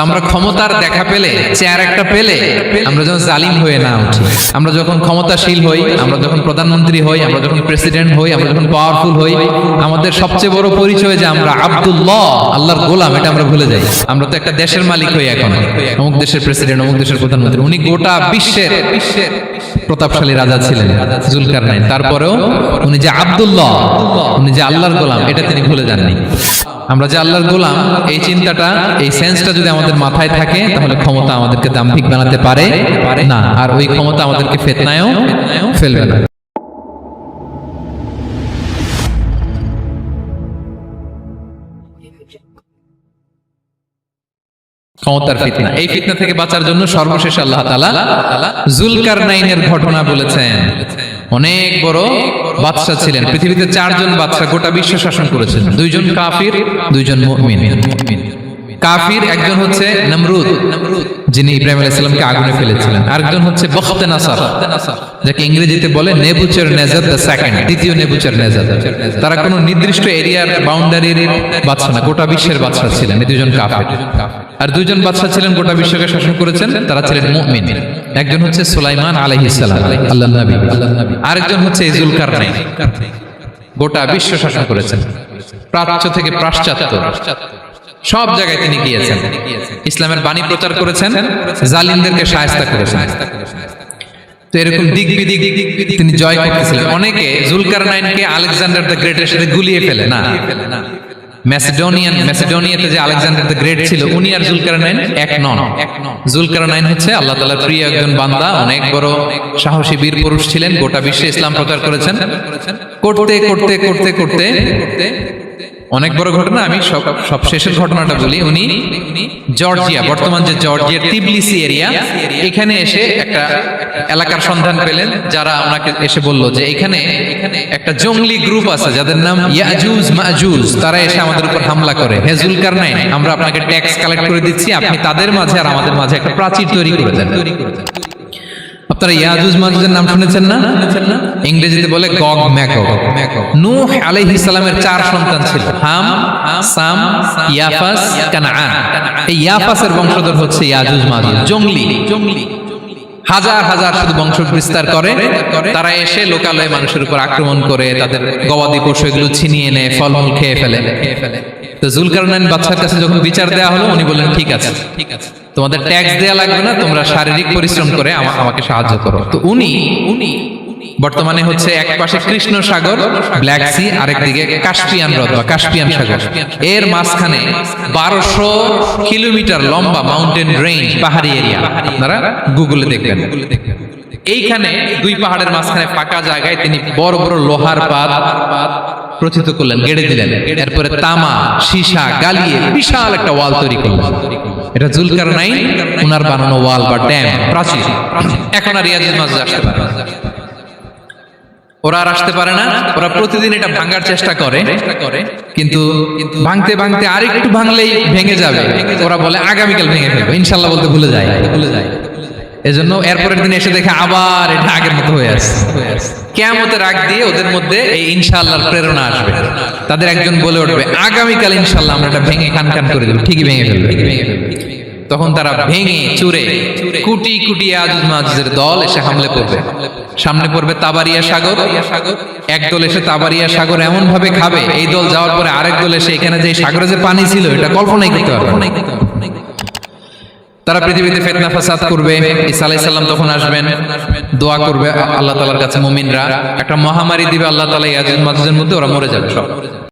আমরা ক্ষমতার দেখা পেলে চেয়ার একটা পেলে আমরা যখন জালিম হয়ে না উঠি আমরা যখন ক্ষমতাশীল হই আমরা যখন প্রধানমন্ত্রী হই আমরা যখন প্রেসিডেন্ট হই আমরা যখন পাওয়ারফুল হই আমাদের সবচেয়ে বড় পরিচয় যে আমরা আব্দুল্লাহ আল্লাহর গোলাম এটা আমরা ভুলে যাই। আমরা তো একটা দেশের মালিক হই এখন অমুক দেশের প্রেসিডেন্ট অমুক দেশের প্রধানমন্ত্রী উনি গোটা বিশ্বের বিশ্বের প্রতাপশালী রাজা ছিলেন জুলকার নাইন তারপরেও উনি যে আব্দুল্লাহ উনি যে আল্লাহর গোলাম এটা তিনি ভুলে যাননি। আমরা যে আল্লাহর গোলাম এই চিন্তাটা এই সেন্সটা যদি আমাদের মাথায় থাকে তাহলে ক্ষমতা আমাদেরকে দাম্ভিক বানাতে পারে। না আর ওই ক্ষমতা আমাদেরকে ফেতনায়ও ফেলবে না। ক্ষমতার ফিতনা। এই ফিতনা থেকে বাঁচার জন্য সর্বশেষ আল্লাহ তাআলা জুলকার নাইনের ঘটনা বলেছেন। অনেক বড় বাদশাহ ছিলেন। পৃথিবীতে চারজন বাদশাহ গোটা বিশ্ব শাসন করেছেন। দুইজন কাফির, দুইজন মুমিন। কাফির একজন হচ্ছে নমরুদ, যিনি ইব্রাহিম আলাইহিস সালামকে আগুনে ফেলেছিলেন। আরেকজন হচ্ছে বখতে নাসার, যাকে ইংরেজিতে বলে নেবুচার নেজার দ্য সেকেন্ড, দ্বিতীয় নেবুচার নেজার। তারা কোনো নির্দিষ্ট এরিয়ার বাউন্ডারির বাদশা না, গোটা বিশ্বের বাদশা ছিলেন, এই দুজন কাফের। আর দুজন বাদশা ছিলেন, গোটা বিশ্বকে শাসন করেছেন, তারা ছিলেন মুমিন। একজন হচ্ছে সুলাইমান আলাইহিস সালাম আল্লাহ নবী। আরেকজন হচ্ছে ইজুল কারনাইন, গোটা বিশ্ব শাসন করেছেন। প্রাচ্য থেকে পাশ্চাত্য। সব জায়গায় তিনি গিয়েছেন। ইসলামের বাণী প্রচার করেছেন, জালিমদেরকে সায়স্তা করেছেন। তিনি জয় অনেকে জুলকার নাইনকে আলেকজান্ডার দ্য গ্রেটের সাথে গুলিয়ে ফেলে, না। ম্যাসিডোনিয়ান ম্যাসিডোনিয়াতে যে আলেকজান্ডার দ্য গ্রেট ছিল, উনি আর জুলকার নাইন এক নন। জুলকার নাইন হচ্ছে আল্লাহ তাআলার প্রিয় একজন বান্দা, অনেক বড় সাহসী বীর পুরুষ ছিলেন, গোটা বিশ্বে ইসলাম প্রচার করেছেন। করতে করতে করতে করতে অনেক বড় ঘটনা, আমি সব শেষের ঘটনাটা বলি। উনি জর্জিয়া, বর্তমান যে জর্জিয়ার তিবলিসি এরিয়া, এখানে এসে একটা এলাকার সন্ধান পেলেন, যারা ওনাকে এসে বলল যে এখানে একটা জঙ্গলি গ্রুপ আছে, যাদের নাম ইয়াজুজ, মাজুজ, তারা এসে আমাদের উপর হামলা করে। হেজুল কারনাইন আমরা আপনাকে ট্যাক্স কালেক্ট করে দিচ্ছি, আপনি তাদের মাঝে আর আমাদের মাঝে একটা প্রাচীর তৈরি করে দেন। আপনারা ইয়াজুজ মাজুজের নাম শুনেছেন না? ইংরেজিতে বলে গগ ম্যাকক নূহ আলাইহিস সালামের চার সন্তান ছিল। হাম, সাম, ইয়াফাস, কানাআন। এই ইয়াফাসের বংশধর হচ্ছে ইয়াজুজ মাজুজ জঙ্গলি জঙ্গলি। হাজার হাজার শুধু বংশ বিস্তার করে। তারা এসে লোকালয়ে মানুষের উপর আক্রমণ করে, তাদের গবাদি পশু এগুলো ছিনিয়ে নেয় ফলমূল খেয়ে ফেলে। তো জুলকারনাইন বাচ্চার কাছে যখন বিচার দেওয়া হলো, উনি বললেন, ঠিক আছে। ঠিক আছে তোমাদের ট্যাক্স দেওয়া লাগবে না, তোমরা শারীরিক পরিশ্রম করে আমা- আমাকে সাহায্য করো। তো উনি উনি বর্তমানে হচ্ছে এক পাশে কৃষ্ণ সাগর ব্ল্যাক সি আরেকদিকে কাস্পিয়ান হ্রদ বা কাস্পিয়ান সাগর। এর মাঝখানে বারোশো কিলোমিটার লম্বা মাউন্টেন রেঞ্জ পাহাড়ি এরিয়া আপনারা গুগলে দেখবেন। এইখানে দুই পাহাড়ের মাঝখানে ফাঁকা জায়গায় তিনি বড় বড় লোহার পাত প্রথিত করলেন, গেড়ে দিলেন। এরপরে তামা, সীসা গালিয়ে বিশাল একটা ওয়াল তৈরি করলেন। এটা জুলকার নাই উনার বানানো ওয়াল বা ড্যাম, প্রাচীর। এখন আর রিয়াজের মাঝে আসতে পারে। ওরা আর আসতে পারে না, ওরা প্রতিদিন এটা ভাঙার চেষ্টা করে, কিন্তু ভাঙতে ভাঙতে আরেকটু ভাঙলেই ভেঙে যাবে। ওরা বলে, আগামীকাল ভেঙে ফেলব। ইনশাল্লাহ বলতে ভুলে যায়। ভুলে যায় এজন্য এরপরের দিন এসে দেখে আবার এটা আগের মতো হয়ে আসছে। কেমতের আগ দিয়ে ওদের মধ্যে এই ইনশাআল্লাহর প্রেরণা আসবে। তাদের একজন বলে উঠবে, আগামীকাল ইনশাল্লাহ আমরা এটা ভেঙে খান খান করে দেবো। ঠিকই ভেঙে ফেলবে। তখন তারা ভেঙে চুরে কুটি কুটি আজুজ মাজুজের দল এসে হামলে পড়বে। সামনে পড়বে তাবারিয়া সাগর। এক দল এসে তাবারিয়া সাগর এমন ভাবে খাবে এই দল যাওয়ার পরে আরেক দল এসে এখানে যে সাগরে যে পানি ছিল এটা কল্পনাই করতে পারবে তারা পৃথিবীতে ফেতনা ফাসাদ করবে ঈসা আলাইহিস সালাম তখন আসবেন দোয়া করবে আল্লাহ তাআলার কাছে মুমিনরা। একটা মহামারী দিবে আল্লাহ তাআলা ইয়াজুজ মাজুজের মধ্যে ওরা মরে যাবে সব।